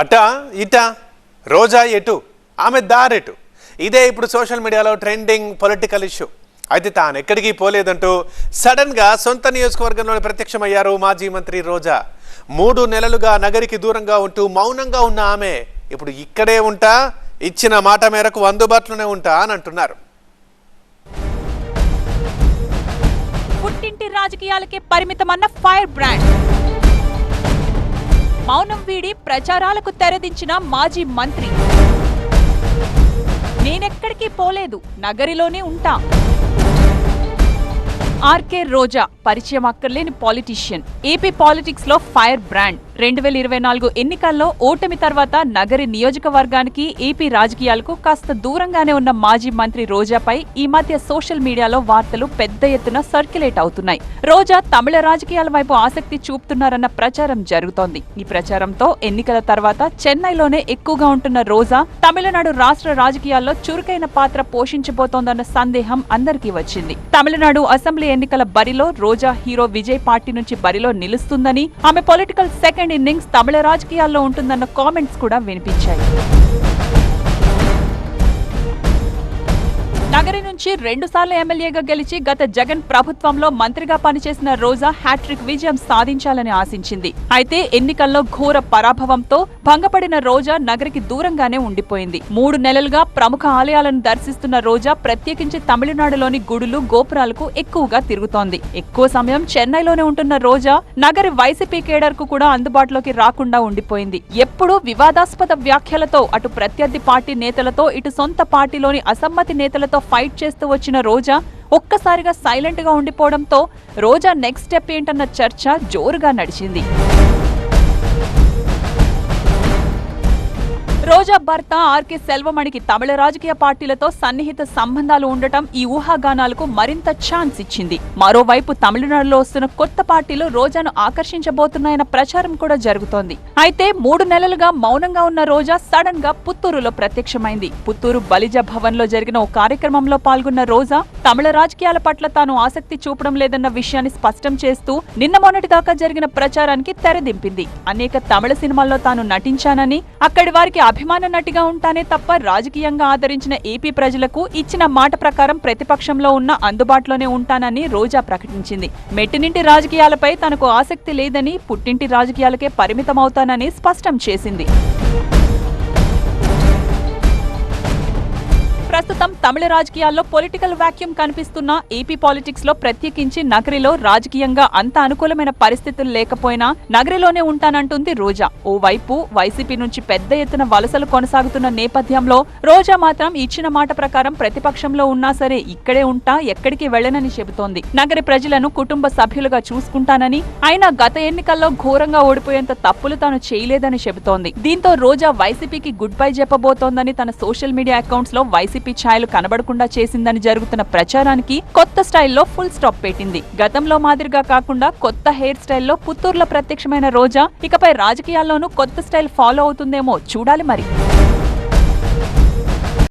అట ఇట రోజా ఎటు ఆమె దారెటు. ఇదే ఇప్పుడు సోషల్ మీడియాలో ట్రెండింగ్ పొలిటికల్ ఇష్యూ. అయితే తాను ఎక్కడికి పోలేదంటూ సడన్గా సొంత నియోజకవర్గంలోనే ప్రత్యక్షమయ్యారు మాజీ మంత్రి రోజా. మూడు నెలలుగా నగరికి దూరంగా ఉంటూ మౌనంగా ఉన్న ఆమె ఇప్పుడు ఇక్కడే ఉంటా ఇచ్చిన మాట మేరకు అందుబాటులోనే ఉంటా అని అంటున్నారు. పుట్టింటి రాజకీయాలకే పరిమితమన్న ఫైర్ బ్రాండ్. మౌనం వీడి ప్రచారాలకు తెరదించిన మాజీ మంత్రి. నేనెక్కడికి పోలేదు నగరిలోనే ఉంటా. ఆర్కే రోజా పరిచయం అక్కర్లేని పాలిటీషియన్. ఏపీ పాలిటిక్స్లో ఫైర్ బ్రాండ్. రెండు వేల ఇరవై నాలుగు ఎన్నికల్లో ఓటమి తర్వాత నగరి నియోజకవర్గానికి ఏపీ రాజకీయాలకు కాస్త దూరంగానే ఉన్న మాజీ మంత్రి రోజాపై ఈ మధ్య సోషల్ మీడియాలో వార్తలు పెద్ద ఎత్తున సర్క్యులేట్ అవుతున్నాయి. రోజా తమిళ రాజకీయాల వైపు ఆసక్తి చూపుతున్నారన్న ప్రచారం జరుగుతోంది. ఈ ప్రచారంతో ఎన్నికల తర్వాత చెన్నైలోనే ఎక్కువగా ఉంటున్న రోజా తమిళనాడు రాష్ట్ర రాజకీయాల్లో చురుకైన పాత్ర పోషించబోతోందన్న సందేహం అందరికీ వచ్చింది. తమిళనాడు అసెంబ్లీ ఎన్నికల బరిలో రోజా హీరో విజయ్ పార్టీ నుంచి బరిలో నిలుస్తుందని ఆమె పొలిటికల్ సెకండ్ ఇన్నింగ్స్ తమిళ రాజకీయాల్లో ఉంటుందన్న కామెంట్స్ కూడా వినిపించాయి. నగరి నుంచి రెండుసార్లు ఎమ్మెల్యేగా గెలిచి గత జగన్ ప్రభుత్వంలో మంత్రిగా పనిచేసిన రోజా హ్యాట్రిక్ విజయం సాధించాలని ఆశించింది. అయితే ఎన్నికల్లో ఘోర పరాభవంతో భంగపడిన రోజా నగరికి దూరంగానే ఉండిపోయింది. మూడు నెలలుగా ప్రముఖ ఆలయాలను దర్శిస్తున్న రోజా ప్రత్యేకించి తమిళనాడులోని గుడులు గోపురాలకు ఎక్కువగా తిరుగుతోంది. ఎక్కువ సమయం చెన్నైలోనే ఉంటున్న రోజా నగరి వైసీపీ కేడర్కు కూడా అందుబాటులోకి రాకుండా ఉండిపోయింది. ఎప్పుడూ వివాదాస్పద వ్యాఖ్యలతో అటు ప్రత్యర్థి పార్టీ నేతలతో ఇటు సొంత పార్టీలోని అసమ్మతి నేతలతో ఫైట్ చేస్తూ వచ్చిన రోజా ఒక్కసారిగా సైలెంట్గా ఉండిపోవడంతో రోజా నెక్స్ట్ స్టెప్ ఏంటన్న చర్చ జోరుగా నడిచింది. రోజా భర్త ఆర్కే సెల్వమణికి తమిళ రాజకీయ పార్టీలతో సన్నిహిత సంబంధాలు ఉండటం ఈ ఊహాగానాలకు మరింత ఛాన్స్ ఇచ్చింది. మరోవైపు తమిళనాడులో వస్తున్న కొత్త పార్టీలు రోజాను ఆకర్షించబోతున్నాయన్న ప్రచారం కూడా జరుగుతోంది. అయితే మూడు నెలలుగా మౌనంగా ఉన్న రోజా సడన్గా పుత్తూరులో ప్రత్యక్షమైంది. పుత్తూరు బలిజ భవన్లో జరిగిన ఓ కార్యక్రమంలో పాల్గొన్న రోజా తమిళ రాజకీయాల పట్ల తాను ఆసక్తి చూపడం లేదన్న విషయాన్ని స్పష్టం చేస్తూ నిన్న మొన్నటి దాకా జరిగిన ప్రచారానికి తెరదింపింది. అనేక తమిళ సినిమాల్లో తాను నటించానని అక్కడి వారికి అభిమాన నటిగా ఉంటానే తప్ప రాజకీయంగా ఆదరించిన ఏపీ ప్రజలకు ఇచ్చిన మాట ప్రకారం ప్రతిపక్షంలో ఉన్న అందుబాటులోనే ఉంటానని రోజా ప్రకటించింది. మెట్టినింటి రాజకీయాలపై తనకు ఆసక్తి లేదని పుట్టింటి రాజకీయాలకే పరిమితమవుతానని స్పష్టం చేసింది. ప్రస్తుతం తమిళ రాజకీయాల్లో పొలిటికల్ వాక్యూమ్ కనిపిస్తున్న ఏపీ పాలిటిక్స్లో ప్రత్యేకించి నగరిలో రాజకీయంగా అంత అనుకూలమైన పరిస్థితులు లేకపోయినా నగరిలోనే ఉంటానంటుంది రోజా. ఓవైపు వైసీపీ నుంచి పెద్ద ఎత్తున వలసలు కొనసాగుతున్న నేపథ్యంలో రోజా మాత్రం ఇచ్చిన మాట ప్రకారం ప్రతిపక్షంలో ఉన్నా సరే ఇక్కడే ఉంటా ఎక్కడికి వెళ్ళనని చెబుతోంది. నగరి ప్రజలను కుటుంబ సభ్యులుగా చూసుకుంటానని అయినా గత ఎన్నికల్లో ఘోరంగా ఓడిపోయేంత తప్పులు తాను చేయలేదని చెబుతోంది. దీంతో రోజా వైసీపీకి గుడ్ బై చెప్పబోతోందని తన సోషల్ మీడియా అకౌంట్స్లో వైసీపీ ఛాయలు కనబడకుండా చేసిందని జరుగుతున్న ప్రచారానికి కొత్త స్టైల్లో ఫుల్ స్టాప్ పెట్టింది. గతంలో మాదిరిగా కాకుండా కొత్త హెయిర్ స్టైల్లో పుత్తూరులో ప్రత్యక్షమైన రోజా ఇకపై రాజకీయాల్లోనూ కొత్త స్టైల్ ఫాలో అవుతుందేమో చూడాలి మరి.